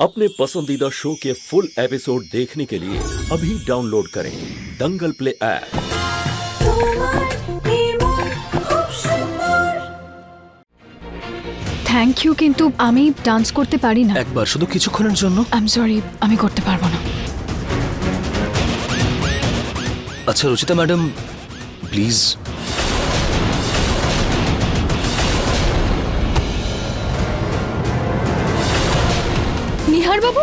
अपने पसंदीदा शो के फुल एपिसोड देखने के लिए अभी डाउनलोड करें Dangal play app thank you কিন্তু আমি ডান্স করতে পারি না একবার শুধু কিছুক্ষণের জন্য আই এম সরি আমি করতে পারবো না আচ্ছা রুচিতা ম্যাডাম প্লিজ নিহার বাবু?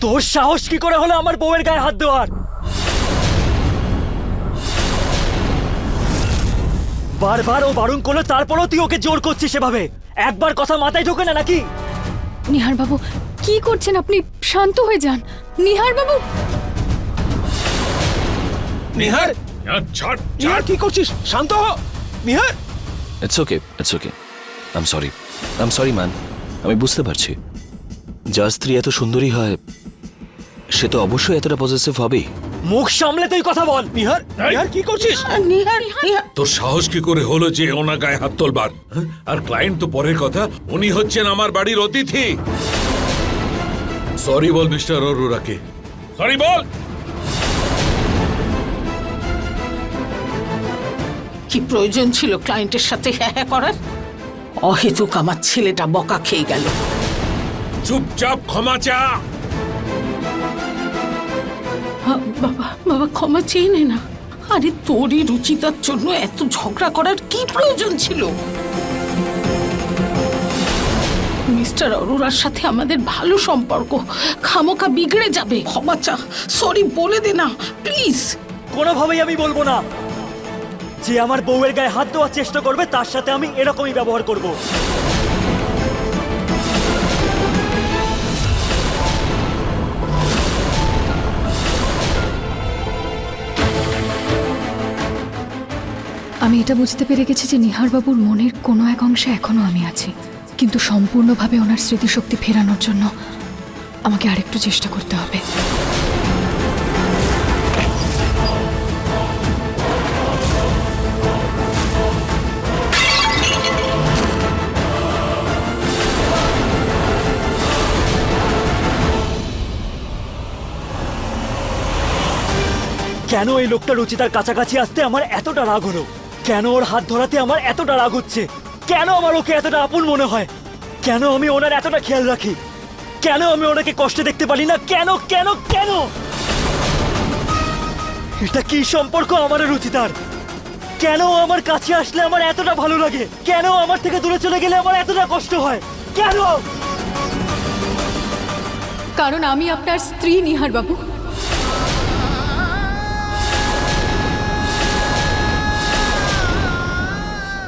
তোর সাহস কি করে হলো আমার বউয়ের গায়ে হাত দেওয়ার? বারবার ও বারণ করল তারপরও তুই ওকে জোর করছিস সেভাবে একবার কথা মাথায় ঢোকে না নাকি? নিহার বাবু কি করছেন আপনি? শান্ত হয়ে যান। নিহার বাবু! নিহার? ছাড় নিহার কি করছিস? শান্ত হ। Nihar! It's okay it's okay I am sorry I am sorry man আমি বুঝতে পারছি। যার স্ত্রী এত সুন্দরী হয় সে তো অবশ্যই এতটা পজিটিভ হবেই। মুখ সামলে তুই কথা বল। নিহার নিহার কি করছিস? নিহার নিহার। তোর সাহস কি করে হলো যে ওনা গায়ে হাত তোলবার? হ্যাঁ? আর ক্লায়েন্ট তো পরের কথা উনি হচ্ছেন আমার বাড়ির অতিথি। সরি বল মিস্টার অরোরাকে। সরি বল! কি প্রয়োজন ছিল ক্লায়েন্টের সাথে হ্যাঁ হ্যাঁ করার? অহেতুক আমার ছেলেটা বকা খেয়ে গেল। চুপচাপ ক্ষমা চা। বাবা বাবা ক্ষমা চেয়ে নে না। আরে তোরই রুচিতার জন্য এত ঝগড়া করার কি প্রয়োজন ছিল? মিস্টার অরোরার সাথে আমাদের ভালো সম্পর্ক। খামোকা বিগড়ে যাবে। ক্ষমা চা। সরি বলে দে না। প্লিজ। কোনোভাবেই আমি বলব না। যে আমার বউয়ের গায়ে হাত দেওয়ার চেষ্টা করবে তার সাথে আমি এরকমই ব্যবহার করব। আমি এটা বুঝতে পেরে গেছি যে নিহারবাবুর মনের কোনো এক অংশে এখনও আমি আছি। কিন্তু সম্পূর্ণভাবে ওনার স্মৃতিশক্তি ফেরানোর জন্য আমাকে আরেকটু চেষ্টা করতে হবে। কেন এই লোকটা রুচিতার কাছাকাছি আসতে আমার এতটা রাগ হলো? কেন ওর হাত ধরাতে আমার এতটা রাগ হচ্ছে? কেন আমার ওকে এতটা আপন মনে হয়? কেন আমি ওনার এতটা খেয়াল রাখি? কেন আমি ওনাকে কষ্ট দেখতে পারি না? কেন কেন কেন? এটা কি সম্পর্ক আমার রুচিতার? কেন আমার কাছে আসলে আমার এতটা ভালো লাগে? কেন আমার থেকে দূরে চলে গেলে আমার এতটা কষ্ট হয়? কেন? কারণ আমি আপনার স্ত্রী নিহার বাবু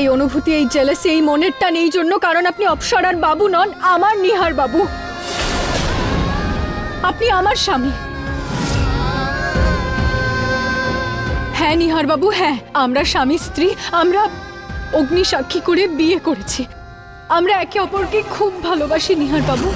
এই অনুভূতি, এই জেলাসি এই মনের টান, এই জন্য কারণ আপনি অপসরার বাবু নন, আমার নিহার বাবু। আপনি আমার স্বামী। হ্যাঁ নিহার বাবু হ্যাঁ আমরা স্বামী, স্ত্রী, আমরা অগ্নি সাক্ষী করে বিয়ে করেছি। আমরা একে অপরকে খুব ভালোবাসি, নিহার বাবু।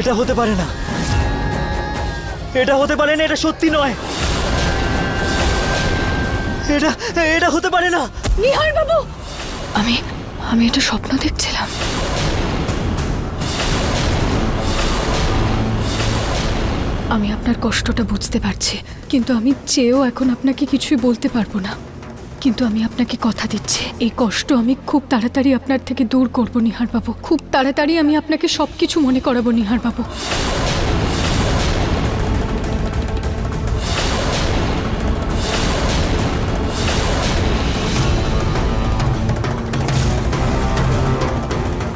এটা হতে পারে না। এটা হতে পারে না, এটা সত্যি নয়। এটা এটা হতে পারে না। নিহার বাবু! আমি আমি এটা স্বপ্ন দেখছিলাম। আমি আপনার কষ্টটা বুঝতে পারছি, কিন্তু আমি চেয়েও এখন আপনাকে কিছুই বলতে পারব না। কিন্তু আমি আপনাকে কথা দিচ্ছি। এই কষ্ট আমি খুব তাড়াতাড়ি আপনার থেকে দূর করব নিহার বাবু খুব তাড়াতাড়ি আমি আপনাকে সব কিছু মনে করাবো নিহার বাবু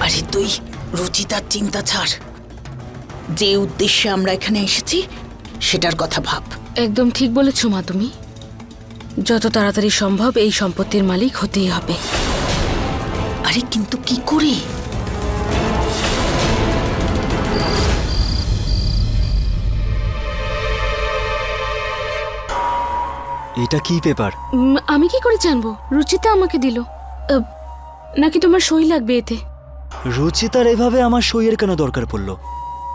আরে তুই রুচিতার চিন্তা ছাড়। যে উদ্দেশ্যে আমরা এখানে এসেছি সেটার কথা ভাব। একদম ঠিক বলেছ মা তুমি। যত তাড়াতাড়ি সম্ভব এই সম্পত্তির মালিক হতেই হবে। আরে কিন্তু কি করে? এটা কি পেপার? আমি কি করে জানব? রুচিতা আমাকে দিল। নাকি তোমার সই লাগবে এতে? রুচিতার এভাবে আমার সইয়ের কেন দরকার পড়ল?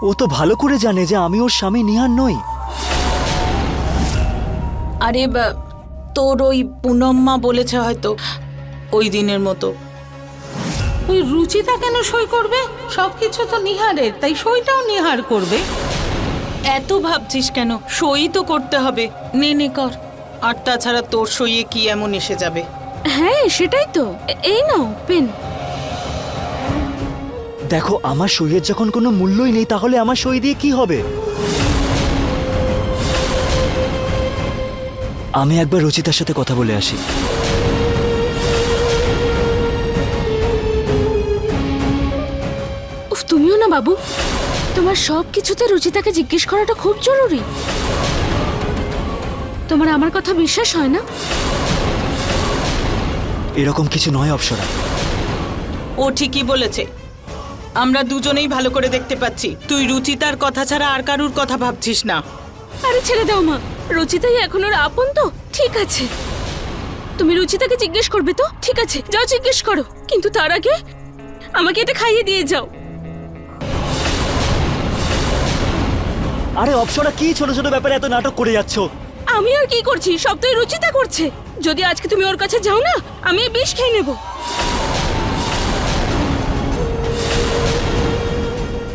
ও তো ভালো করে জানে যে আমি ওর স্বামী নিহার নই। আরে বা- তোর ওই পুনম্মা বলেছে হয়তো ওই দিনের মতো। ওই রুচিতা কেন সই করবে? সবকিছু তো নিহারের তাই সইটাও নিহার করবে। এত ভাবছিস কেন? সই তো করতে হবে। নে নে কর। আর তাছাড়া তোর সইয়ে কি এমন এসে যাবে? হ্যাঁ সেটাই তো। এই নাও পেন। দেখো আমার সইয়ের যখন কোনো মূল্যই নেই তাহলে আমার সই দিয়ে কি হবে? আমি একবার রচিতার সাথে কথা বলে আসি। উফ তুমিও না বাবু? তোমার সব কিছুতে রুচিতাকে জিজ্ঞেস করাটা খুব জরুরি। তোমার আমার কথা বিশ্বাস হয় না? এরকম কিছু নয় অপসরা। ও ঠিকই বলেছে। আমরা দুজনেই ভালো করে দেখতে পাচ্ছি। তুই রুচিতার কথা ছাড়া আর কারুর কথা ভাবছিস না। আরে ছেড়ে দাও মা। রুচিতাই এখন ওর আপন তো? ঠিক আছে। তুমি রুচিতাকে জিজ্ঞেস করবে তো? ঠিক আছে যাও জিজ্ঞেস করো। কিন্তু তার আগে আমাকে এটা খাইয়ে দিয়ে যাও। আরে অপসরা কি ছোট ছোট ব্যাপারে এত নাটক করে যাচ্ছ? আমি আর কি করছি? সব তো এই রুচিতা করছে। যদি আজকে তুমি ওর কাছে যাও না আমি এই বিষ খেয়ে নেব।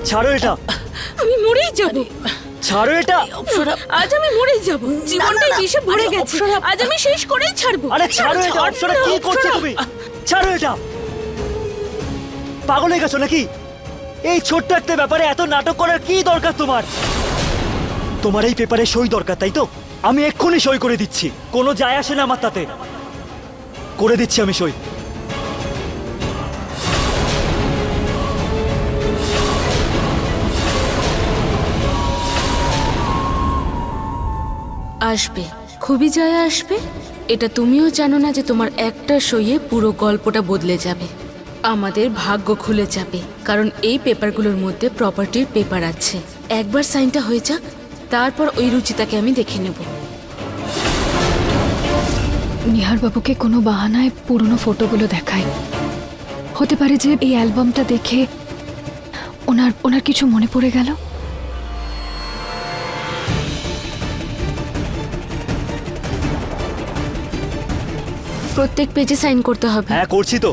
ছাড়ো এটা। আমি মরেই যাব। ছাড়ো এটা। আজ আমি মরেই যাব। জীবনটাই বিষে ভরে গেছে। অপ্সরা- আজ আমি শেষ করেই ছাড়বো। আরে ছাড়ো এটা অপসরা কি করছ তুমি? ছাড়ো এটা। পাগল হয়ে গেছো নাকি? এই ছোট্ট একটা ব্যাপারে এত নাটক করার কি দরকার তোমার? তোমার এই পেপারে সই দরকার তাই তো? আমি এক্ষুনি সই করে দিচ্ছি। কোনো যায় আসে না আমার তাতে। করে দিচ্ছি আমি সই। আসবে। খুবই জয়া আসবে। এটা তুমিও জানো না যে তোমার একটা সইয়ে পুরো গল্পটা বদলে যাবে। আমাদের ভাগ্য খুলে যাবে, কারণ এই পেপারগুলোর মধ্যে প্রপার্টির পেপার আছে। একবার সাইনটা হয়ে যাক, তারপর ওই রুচিতাকে আমি দেখে নেব। নিহার বাবুকে কোনো বাহানায় পুরনো ফটোগুলো দেখায়। হতে পারে যে এই অ্যালবামটা দেখে ওনার ওনার কিছু মনে পড়ে গেল? প্রত্যেক পেজে সাইন করতে হবে। হ্যাঁ করছি তো।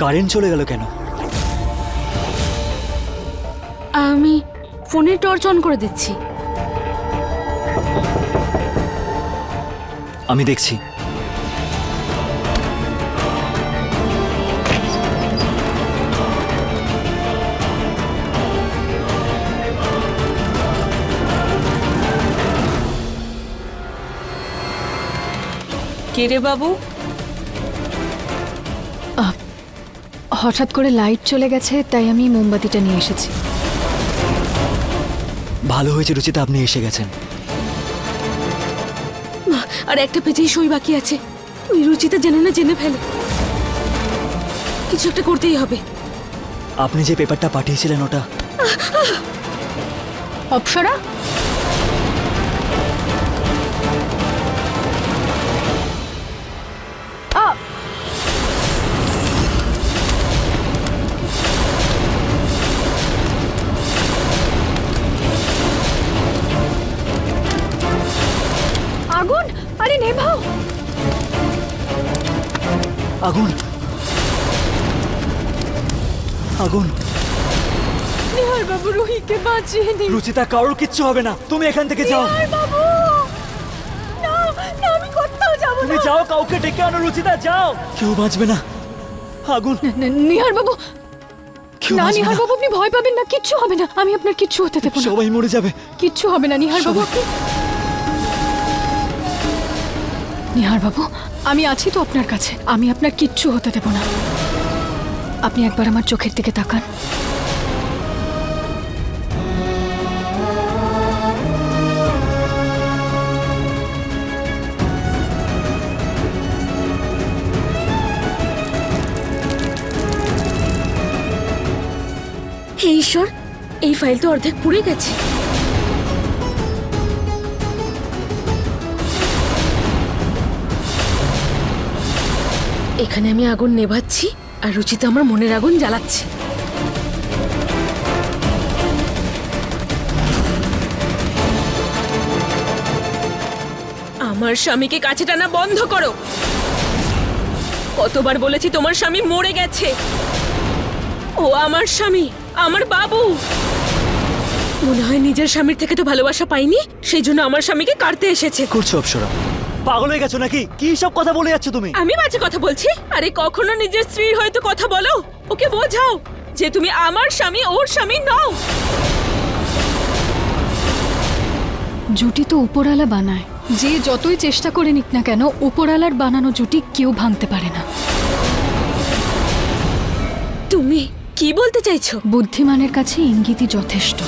কারেন্ট চলে গেল কেন? আমি ফোনের টর্চ অন করে দিচ্ছি। আমি দেখছি। কে রে বাবু হঠাৎ করে লাইট চলে গেছে তাই আমি মোমবাতিটা নিয়ে এসেছি। ভালো হয়েছে রুচিতা আপনি এসে গেছেন। আর একটা পেজেই সই বাকি আছে। ওই রুচিতা যেন না জেনে ফেলে। কিছু একটা করতেই হবে। আপনি যে পেপারটা পাঠিয়েছিলেন ওটা অপসরা? নিহার বাবু রুহিকে বাঁচিয়ে দিন রুচিতা কারোর কিচ্ছু হবে না। তুমি এখান থেকে যাও। নিহার বাবু না না আমি কোথাও যাব তুমি না। যাও কাউকে ডেকে আনো রুচিতা যাও। কেউ বাঁচবে না। আগুন। নিহার বাবু না নিহার বাবু আপনি ভয় পাবেন না কিচ্ছু হবে না। আমি আপনার কিচ্ছু হতে দেবো না। সবাই মরে যাবে। কিচ্ছু হবে না নিহার বাবু আপনি নিহার বাবু আমি আছি তো আপনার কাছে। আমি আপনার কিচ্ছু হতে দেব না। আপনি একবার আমার চোখের দিকে তাকান। হে ঈশ্বর, এই ফাইল তো অর্ধেক পুড়ে গেছে। এখানে আমি আগুন নেভাচ্ছি, আর রুচিতা আমার মনের আগুন জ্বালাচ্ছে। আমার স্বামীকে কাছে টানা বন্ধ করো। কতবার বলেছি তোমার স্বামী মরে গেছে। ও আমার স্বামী। আমার বাবু। মনে হয় নিজের স্বামীর থেকে তো ভালোবাসা পাইনি সেই জন্য আমার স্বামীকে কাটতে এসেছে। করছ অপসরা? পাগল হয়ে গেছো নাকি? কি সব কথা বলে যাচ্ছ তুমি? আমি বাজে কথা বলছি? আরে কখনো নিজের স্ত্রীর হয়তো কথা বলো? ওকে বোঝাও যে তুমি আমার স্বামী ওর স্বামী নও। জুটি তো উপরালা বানায়। যে যতই চেষ্টা করে নিক না কেন উপরালার বানানো জুটি কেউ ভাঙতে পারে না। তুমি কি বলতে চাইছো? বুদ্ধিমানের কাছে ইঙ্গিতই যথেষ্ট।